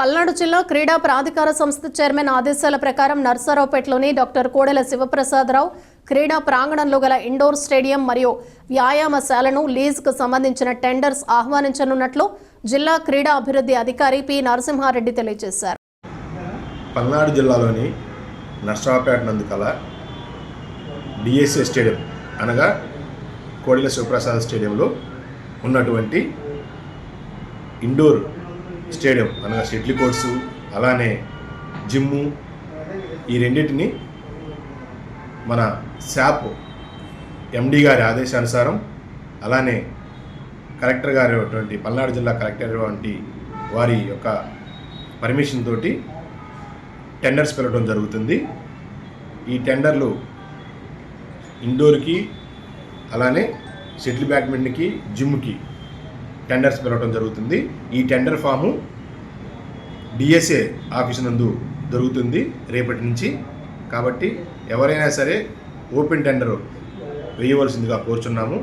పల్నాడు జిల్లా క్రీడా ప్రాధికార సంస్థ చైర్మన్ ఆదేశాల ప్రకారం నర్సరావుపేటలోని డాక్టర్ కోడెల శివప్రసాదరావు క్రీడా ప్రాంగణంలో గల ఇండోర్ స్టేడియం మరియు వ్యాయామశాలను లీజ్కు సంబంధించిన టెండర్స్ ఆహ్వానించనున్నట్లు జిల్లా క్రీడా అభివృద్ధి అధికారి పి. నరసింహారెడ్డి తెలియజేశారు. పల్నాడు జిల్లాలోని నర్సరావుపేట నందు కల డిఎస్ఏ స్టేడియం అనగా కోడెల శివప్రసాద్ స్టేడియంలో ఉన్నటువంటి ఇండోర్ స్టేడియం అనగా షటిల్ కోర్ట్స్ అలానే జిమ్ము ఈ రెండింటిని మన శాప్ ఎండి గారి ఆదేశానుసారం అలానే కలెక్టర్ గారి అటువంటి పల్నాడు జిల్లా కలెక్టర్ వంటి వారి యొక్క పర్మిషన్ తోటి టెండర్స్ పిలవడం జరుగుతుంది. ఈ టెండర్లు ఇండోర్కి అలానే షటిల్ బ్యాడ్మింటన్కి జిమ్కి టెండర్స్ పిలవడం జరుగుతుంది. ఈ టెండర్ ఫాము డిఎస్ఏ ఆఫీస్ నందు దొరుకుతుంది రేపటి నుంచి. కాబట్టి ఎవరైనా సరే ఓపెన్ టెండర్ వేయవలసిందిగా కోరుచున్నాము.